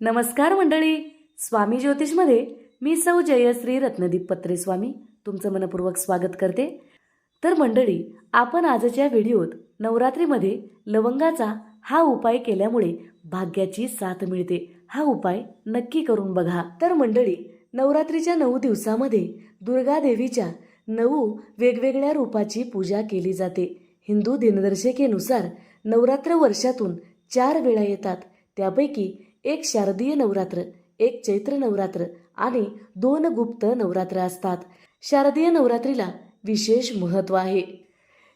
नमस्कार मंडळी. स्वामी ज्योतिषमध्ये मी सौ जयश्री रत्नदीप पत्रे स्वामी तुमचं मनपूर्वक स्वागत करते. तर मंडळी आपण आजच्या व्हिडिओत नवरात्रीमध्ये लवंगाचा हा उपाय केल्यामुळे भाग्याची साथ मिळते. हा उपाय नक्की करून बघा. तर मंडळी नवरात्रीच्या नऊ दिवसामध्ये दुर्गा देवीच्या नऊ वेगवेगळ्या रूपाची पूजा केली जाते. हिंदू दिनदर्शिकेनुसार नवरात्र वर्षातून चार वेळा येतात. त्यापैकी एक शारदीय नवरात्र एक चैत्र नवरात्र आणि दोन गुप्त नवरात्र असतात. शारदीय नवरात्रीला विशेष महत्त्व आहे.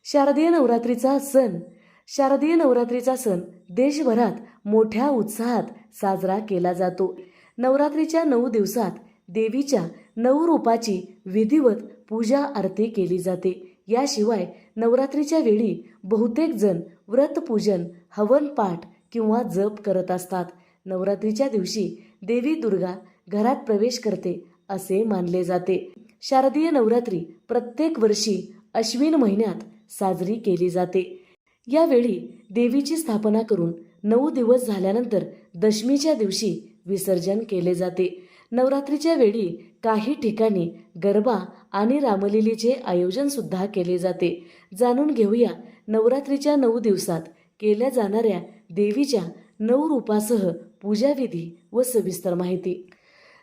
शारदीय नवरात्रीचा सण शारदीय नवरात्रीचा सण देशभरात मोठ्या उत्साहात साजरा केला जातो. नवरात्रीच्या नऊ दिवसात देवीच्या नऊ रूपाची विधिवत पूजा आरती केली जाते. याशिवाय नवरात्रीच्या वेळी बहुतेक जण व्रतपूजन हवनपाठ किंवा जप करत असतात. नवरात्रीच्या दिवशी देवी दुर्गा घरात प्रवेश करते असे मानले जाते. शारदीय नवरात्री प्रत्येक वर्षी अश्विन महिन्यात साजरी केली जाते. यावेळी देवीची स्थापना करून नऊ दिवस झाल्यानंतर दशमीच्या दिवशी विसर्जन केले जाते. नवरात्रीच्या वेळी काही ठिकाणी गरबा आणि रामलीलेचे आयोजन सुद्धा केले जाते. जाणून घेऊया नवरात्रीच्या नऊ दिवसात केल्या जाणाऱ्या देवीच्या नऊ रूपासह पूजाविधी व सविस्तर माहिती.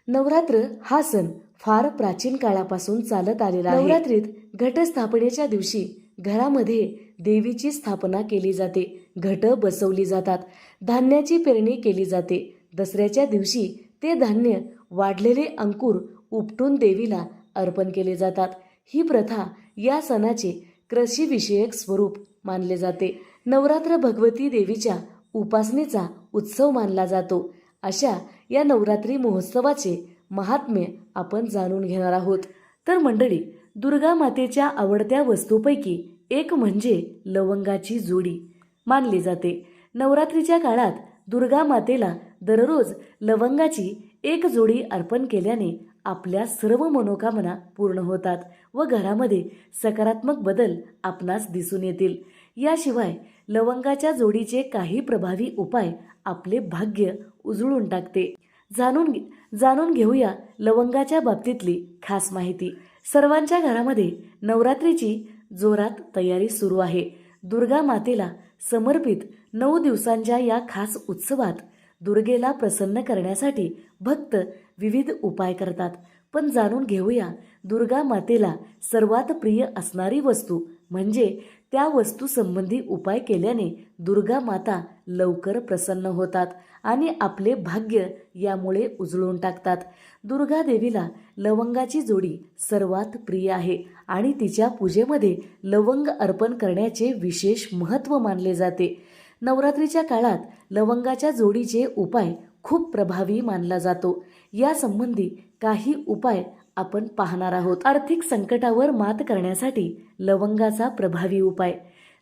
नवरात्र हा सण फार प्राचीन काळापासून चालत आलेला आहे. नवरात्रीत घटस्थापनेच्या दिवशी घरामध्ये देवीची स्थापना केली जाते. घट बसवली जातात. धान्याची पेरणी केली जाते. दसऱ्याच्या दिवशी ते धान्य वाढलेले अंकुर उपटून देवीला अर्पण केले जातात. ही प्रथा या सणाचे कृषीविषयक स्वरूप मानले जाते. नवरात्र भगवती देवीच्या उपासनेचा उत्सव मानला जातो. अशा या नवरात्री महोत्सवाचे महात्म्य आपण जाणून घेणार आहोत. तर मंडळी दुर्गा मातेच्या आवडत्या वस्तूपैकी एक म्हणजे लवंगाची जोडी मानली जाते. नवरात्रीच्या काळात दुर्गा मातेला दररोज लवंगाची एक जोडी अर्पण केल्याने आपल्या सर्व मनोकामना पूर्ण होतात व घरामध्ये सकारात्मक बदल आपणास दिसून येतील. याशिवाय लवंगाच्या जोडीचे काही प्रभावी उपाय आपले भाग्य उजळून टाकते. जाणून जाणून घेऊया लवंगाच्या बाबतीतली खास माहिती. सर्वांच्या घरामध्ये नवरात्रीची जोरात तयारी सुरू आहे. दुर्गा मातेला समर्पित नऊ दिवसांच्या या खास उत्सवात दुर्गेला प्रसन्न करण्यासाठी भक्त विविध उपाय करतात. पण जाणून घेऊया दुर्गा मातेला सर्वात प्रिय असणारी वस्तू म्हणजे त्या वस्तूसंबंधी उपाय केल्याने दुर्गा माता लवकर प्रसन्न होतात आणि आपले भाग्य यामुळे उजळून टाकतात. दुर्गा देवीला लवंगाची जोडी सर्वात प्रिय आहे आणि तिच्या पूजेमध्ये लवंग अर्पण करण्याचे विशेष महत्त्व मानले जाते. नवरात्रीच्या काळात लवंगाच्या जोडीचे उपाय खूप प्रभावी मानला जातो. यासंबंधी काही उपाय आपण पाहणार आहोत. आर्थिक संकटावर मात करण्यासाठी लवंगाचा प्रभावी उपाय.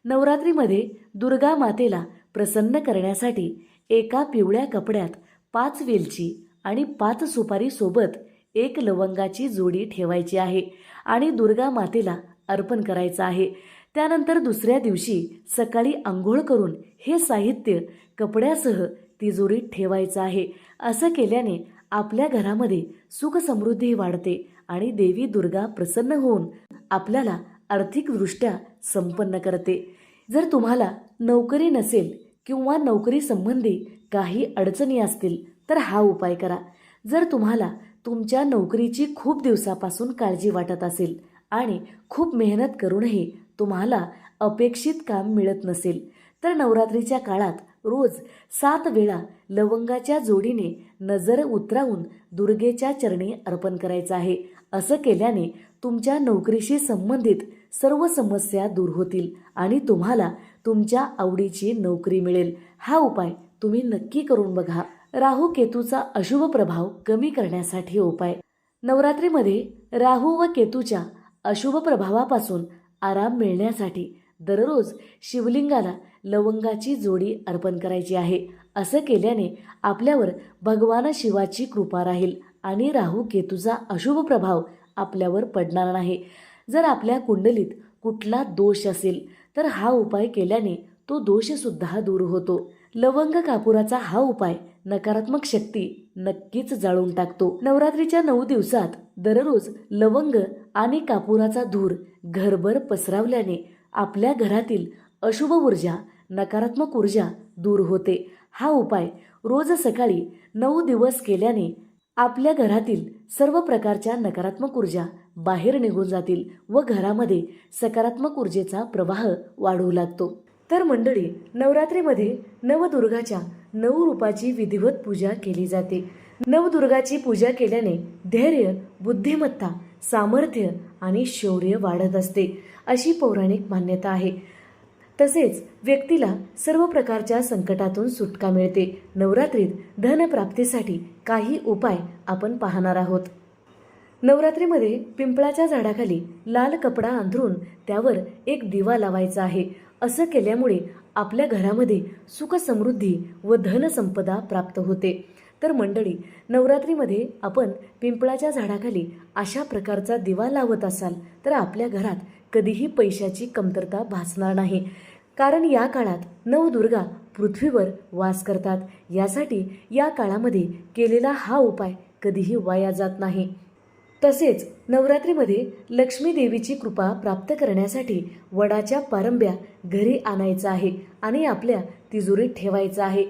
नवरात्रीमध्ये दुर्गा मातेला प्रसन्न करण्यासाठी एका पिवळ्या कपड्यात पाच वेलची आणि पाच सुपारीसोबत एक लवंगाची जोडी ठेवायची आहे आणि दुर्गा मातेला अर्पण करायचं आहे. त्यानंतर दुसऱ्या दिवशी सकाळी आंघोळ करून हे साहित्य कपड्यासह तिजोरीत ठेवायचं आहे. असं केल्याने आपल्या घरामध्ये सुख समृद्धी वाढते आणि देवी दुर्गा प्रसन्न होऊन आपल्याला आर्थिकदृष्ट्या संपन्न करते. जर तुम्हाला नोकरी नसेल किंवा नोकरी संबंधी काही अडचणी असतील तर हा उपाय करा. जर तुम्हाला तुमच्या नोकरीची खूप दिवसापासून काळजी वाटत असेल आणि खूप मेहनत करूनही तुम्हाला अपेक्षित काम मिळत नसेल तर नवरात्रीच्या काळात रोज सात वेळा लवंगाच्या जोडीने नजर उतरावून दुर्गेच्या चरणी अर्पण करायचं आहे. असं केल्याने तुमच्या नोकरीशी संबंधित सर्व समस्या दूर होतील आणि तुम्हाला तुमच्या आवडीची नोकरी मिळेल. हा उपाय तुम्ही नक्की करून बघा. राहू केतूचा अशुभ प्रभाव कमी करण्यासाठी उपाय. नवरात्रीमध्ये राहू व केतूच्या अशुभ प्रभावापासून आराम मिळण्यासाठी दररोज शिवलिंगाला लवंगाची जोडी अर्पण करायची आहे. असं केल्याने आपल्यावर भगवान शिवाची कृपा राहील आणि राहू केतूचा अशुभ प्रभाव आपल्यावर पडणार नाही. जर आपल्या कुंडलीत कुठला दोष असेल तर हा उपाय केल्याने तो दोषसुद्धा दूर होतो. लवंग कापुराचा हा उपाय नकारात्मक शक्ती नक्कीच जाळून टाकतो. नवरात्रीच्या नऊ दिवसात दररोज लवंग आणि कापुराचा धूर घरभर पसरावल्याने आपल्या घरातील अशुभ ऊर्जा नकारात्मक ऊर्जा दूर होते. हा उपाय रोज सकाळी नऊ दिवस केल्याने आपल्या घरातील सर्व प्रकारच्या नकारात्मक ऊर्जा बाहेर निघून जातील व घरामध्ये सकारात्मक ऊर्जेचा प्रवाह वाढू लागतो. तर मंडळी नवरात्रीमध्ये नवदुर्गाच्या नऊ रूपाची विधिवत पूजा केली जाते. नवदुर्गाची पूजा केल्याने धैर्य बुद्धिमत्ता सामर्थ्य आणि शौर्य वाढत असते अशी पौराणिक मान्यता आहे. तसेच व्यक्तीला सर्व प्रकारच्या संकटातून सुटका मिळते. नवरात्रीत धनप्राप्तीसाठी काही उपाय आपण पाहणार आहोत. नवरात्रीमध्ये पिंपळाच्या झाडाखाली लाल कपडा अंथरून त्यावर एक दिवा लावायचा आहे. असं केल्यामुळे आपल्या घरामध्ये सुख समृद्धी व धनसंपदा प्राप्त होते. तर मंडळी नवरात्रीमध्ये आपण पिंपळाच्या झाडाखाली अशा प्रकारचा दिवा लावत असाल तर आपल्या घरात कधीही पैशाची कमतरता भासणार नाही. कारण या काळात नवदुर्गा पृथ्वीवर वास करतात. यासाठी या काळामध्ये केलेला हा उपाय कधीही वाया जात नाही. तसेच नवरात्रीमध्ये लक्ष्मी देवीची कृपा प्राप्त करण्यासाठी वडाच्या पारंब्या घरी आणायचा आहे आणि आपल्या तिजोरीत ठेवायचा आहे.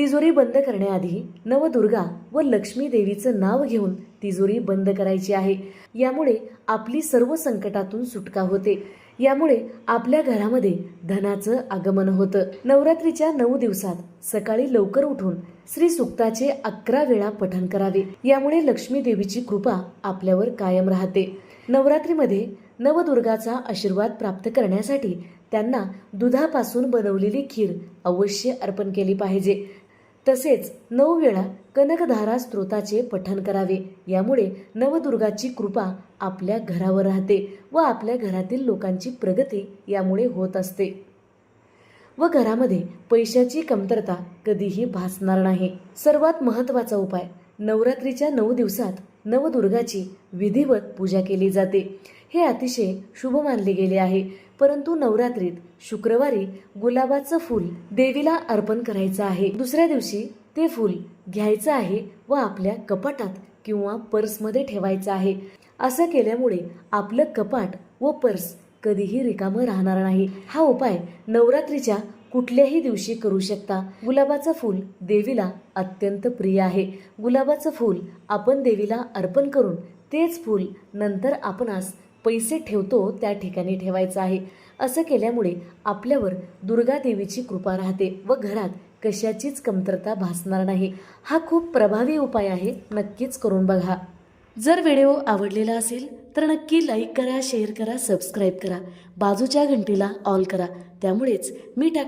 तिजोरी बंद करण्याआधी नवदुर्गा व लक्ष्मी देवीचं नाव घेऊन तिजोरी बंद करायची आहे. यामुळे आपली सर्व संकटातून सुटका होते. यामुळे आपल्या घरामध्ये धनाचं आगमन होतं. नवरात्रीच्या नऊ दिवसात सकाळी लवकर उठून श्री सुक्ताचे अकरा वेळा पठण करावे. यामुळे लक्ष्मी देवीची कृपा आपल्यावर कायम राहते. नवरात्रीमध्ये नवदुर्गाचा आशीर्वाद प्राप्त करण्यासाठी त्यांना दुधापासून बनवलेली खीर अवश्य अर्पण केली पाहिजे. तसेच नऊ वेळा कनकधारा स्त्रोताचे पठण करावे. यामुळे नवदुर्गाची कृपा आपल्या घरावर राहते व आपल्या घरातील लोकांची प्रगती यामुळे होत असते. व घरामध्ये पैशाची कमतरता कधीही भासणार नाही. सर्वात महत्त्वाचा उपाय नवरात्रीच्या नऊ दिवसात नवदुर्गाची विधिवत पूजा केली जाते. हे अतिशय शुभ मानले गेले आहे. परंतु नवरात्रीत शुक्रवारी गुलाबाचं फूल देवीला अर्पण करायचं आहे. दुसऱ्या दिवशी ते फूल घ्यायचं आहे व आपल्या कपाटात किंवा पर्समध्ये ठेवायचं आहे. असं केल्यामुळे आपलं कपाट व पर्स कधीही रिकामं राहणार नाही. हा उपाय नवरात्रीच्या कुठल्याही दिवशी करू शकता. गुलाबाचं फूल देवीला अत्यंत प्रिय आहे. गुलाबाचं फूल आपण देवीला अर्पण करून तेच फूल नंतर आपणास पैसे ठेवतो त्या ठिकाणी ठेवायचं आहे. असं केल्यामुळे आपल्यावर दुर्गादेवीची कृपा राहते व घरात कशाचीच कमतरता भासणार नाही. हा खूप प्रभावी उपाय आहे नक्कीच करून बघा. जर व्हिडिओ आवडलेला असेल तर नक्की लाईक करा शेअर करा सबस्क्राईब करा. बाजूच्या घंटीला ऑल करा. त्यामुळेच मी टाक